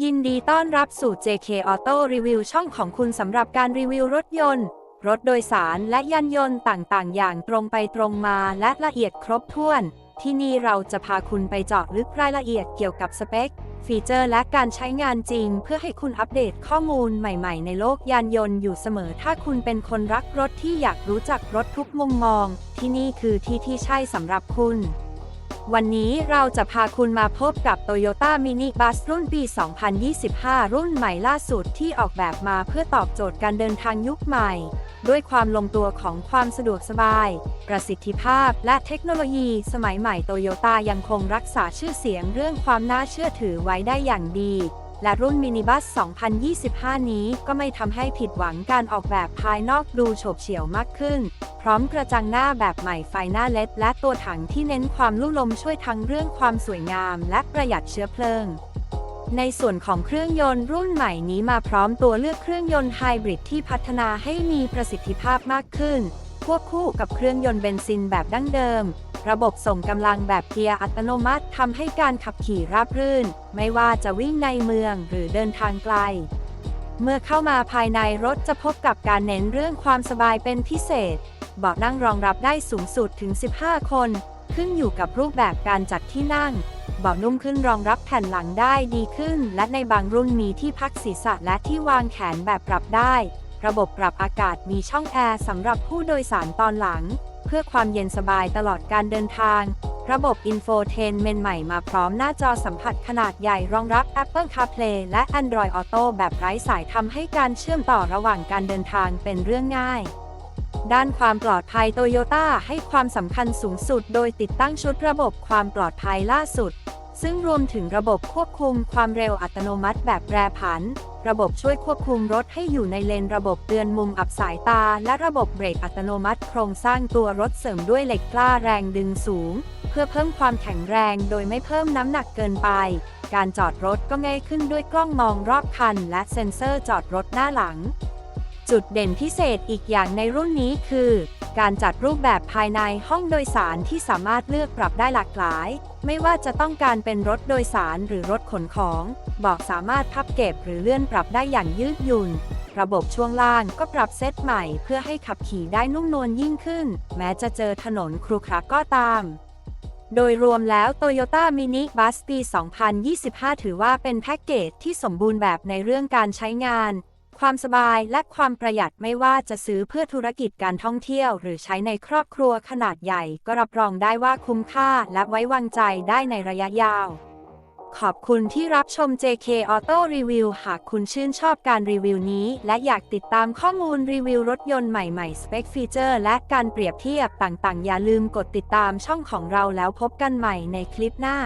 ยินดีต้อนรับสู่ JK Auto Review ช่องของคุณสำหรับการรีวิวรถยนต์ รถโดยสารและยานยนต์ต่างๆ อย่างตรงไปตรงมาและละเอียดครบถ้วน ที่นี่เราจะพาคุณไปเจาะลึกรายละเอียดเกี่ยวกับสเปค ฟีเจอร์และการใช้งานจริง เพื่อให้คุณอัปเดตข้อมูลใหม่ๆ ในโลกยานยนต์อยู่เสมอ ถ้าคุณเป็นคนรักรถที่อยากรู้จักรถทุกมุมมอง ที่นี่คือที่ที่ใช่สำหรับคุณ วันนี้เราจะพาคุณมาพบกับ Toyota Mini Bus รุ่นปี 2025 รุ่นใหม่ล่าสุดที่ออกแบบมาเพื่อตอบโจทย์การเดินทางยุคใหม่ ด้วยความลงตัวของความสะดวกสบาย ประสิทธิภาพ และเทคโนโลยีสมัยใหม่โตโยต้ายังคงรักษาชื่อเสียงเรื่องความน่าเชื่อถือไว้ได้อย่างดี และรุ่นมินิบัส 2025 นี้ก็ไม่ทำให้ผิดหวังการออกแบบภายนอกดูโฉบเฉี่ยวมากขึ้น พร้อมกระจังหน้าแบบใหม่ไฟหน้าเล็ดและตัวถังที่เน้นความลุ่ลมช่วยทั้งเรื่องความสวยงามและประหยัดเชื้อเพลิงในส่วนของเครื่องยนต์รุ่นใหม่นี้มาพร้อมตัวเลือกเครื่องยนต์ไฮบริดที่พัฒนาให้มีประสิทธิภาพมากขึ้น ควบคู่กับเครื่องยนต์เบนซินแบบดั้งเดิม ระบบส่งกำลังแบบเกียร์อัตโนมัติทำให้การขับขี่ราบรื่น ไม่ว่าจะวิ่งในเมืองหรือเดินทางไกล เมื่อเข้ามาภายในรถจะพบกับการเน้นเรื่องความสบายเป็นพิเศษ เบาะนั่งรองรับได้สูงสุดถึง 15 คน ขึ้นอยู่กับรูปแบบการจัดที่นั่ง เบาะนุ่มขึ้นรองรับแผ่นหลังได้ดีขึ้น และในบางรุ่นมีที่พักศีรษะและที่วางแขนแบบปรับได้ ระบบปรับอากาศมีช่องแอร์สำหรับผู้โดยสารตอนหลัง พื่อความเย็นสบายตลอดการเดินทาง ระบบอินโฟเทนเมนใหม่มาพร้อมหน้าจอสัมผัสขนาดใหญ่รองรับ Apple CarPlay และ Android Auto แบบไร้สายทำให้การเชื่อมต่อระหว่างการเดินทางเป็นเรื่องง่ายด้านความปลอดภัยโตโยต้าให้ความสำคัญสูงสุด โดยติดตั้งชุดระบบความปลอดภัยล่าสุด ซึ่งรวมถึงระบบควบคุมความเร็วอัตโนมัติแบบแปรผัน ระบบช่วยควบคุมรถให้อยู่ในเลนระบบเตือนมุมอับสายตา และระบบเบรกอัตโนมัติโครงสร้างตัวรถเสริมด้วยเหล็กกล้าแรงดึงสูง เพื่อเพิ่มความแข็งแรงโดยไม่เพิ่มน้ำหนักเกินไป การจอดรถก็ง่ายขึ้นด้วยกล้องมองรอบคัน และเซ็นเซอร์จอดรถหน้าหลัง จุดเด่นพิเศษอีกอย่างในรุ่นนี้คือ การจัดรูปแบบภายในห้องโดยสารที่สามารถเลือกปรับได้หลากหลาย ไม่ว่าจะต้องการเป็นรถโดยสารหรือรถขนของเบอกสามารถพับเก็บหรือเลื่อนปรับได้อย่างยืดหยุ่น ระบบช่วงล่างก็ปรับเซตใหม่ เพื่อให้ขับขี่ได้นุ่มนวลยิ่งขึ้น แม้จะเจอถนนครุขระก็ตามโดยรวมแล้ว Toyota Mini Bus ปี 2025 ถือว่าเป็นแพ็กเกจที่สมบูรณ์แบบในเรื่องการใช้งาน ความสบายและความประหยัดไม่ว่าจะซื้อเพื่อธุรกิจการท่องเที่ยว หรือใช้ในครอบครัวขนาดใหญ่ ก็รับรองได้ว่าคุ้มค่าและไว้วางใจได้ในระยะยาว ขอบคุณที่รับชม JK Auto Review หากคุณชื่นชอบการรีวิวนี้ และอยากติดตามข้อมูลรีวิวรถยนต์ใหม่ๆ สเปคฟีเจอร์ และการเปรียบเทียบต่างๆ อย่าลืมกดติดตามช่องของเราแล้วพบกันใหม่ในคลิปหน้า